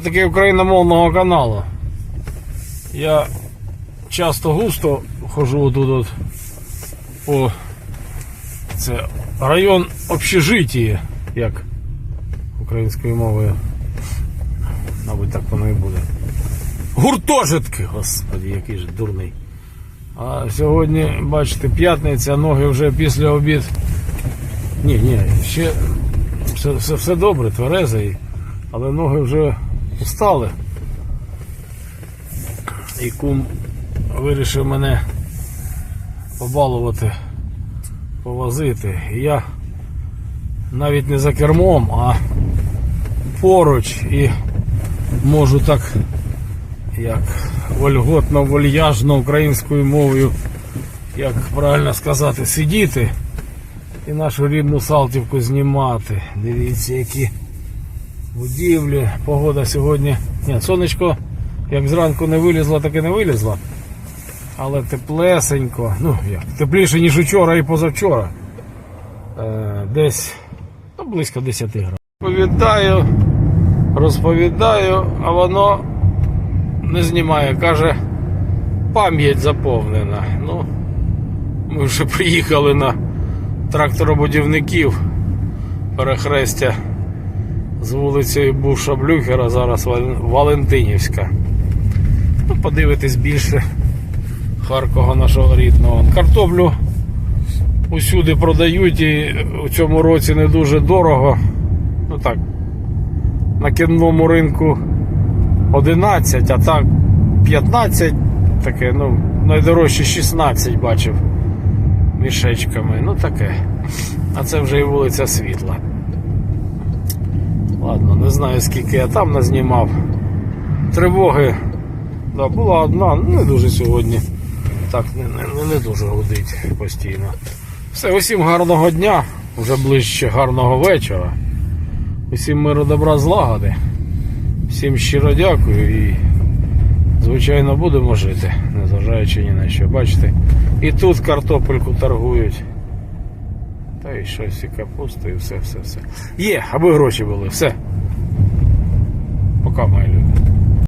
Таки україномовного каналу. Я часто густо хожу тут от по це район общежитії, як українською мовою. Мабуть, так воно і буде. Гуртожитки, господи, який ж дурний. А сьогодні, бачите, п'ятниця, ноги вже після обід. Ні, ні, ще все, все, все добре, тверезий, але ноги вже устали. І кум вирішив мене побалувати, повозити. І я навіть не за кермом, а поруч і можу так, як вольготно, вольяжно українською мовою, як правильно сказати, сидіти і нашу рідну Салтівку знімати. Дивіться, які будівлі. Погода сьогодні. Ні, сонечко, як зранку не вилізло, так і не вилізло. Але теплесенько. Ну, як, тепліше, ніж учора і позавчора. Е, десь ну, близько 10 градусів. Розповідаю, розповідаю, а воно не знімає. Каже, пам'ять заповнена. Ну, ми вже приїхали на тракторобудівників перехрестя з вулицею Буша Блюхера, зараз Валентинівська. Ну, подивитись більше Харкова нашого рідного. Картоплю усюди продають і у цьому році не дуже дорого. Ну так, на кінному ринку 11, а так 15, таке, ну, найдорожче 16 бачив мішечками. Ну таке. А це вже і вулиця Світла. Ладно, не знаю скільки я там назнімав. Тривоги. Да, була одна, не дуже сьогодні. Так, не, не, не дуже гудить постійно. Все, усім гарного дня, вже ближче гарного вечора. Усім миру добра злагоди. Всім щиро дякую і, звичайно, будемо жити, незважаючи ні на що. Бачите, і тут картопельку торгують. Та і щось, і капуста, і все, все, все. Є, аби гроші були, все. Пока, мої люди.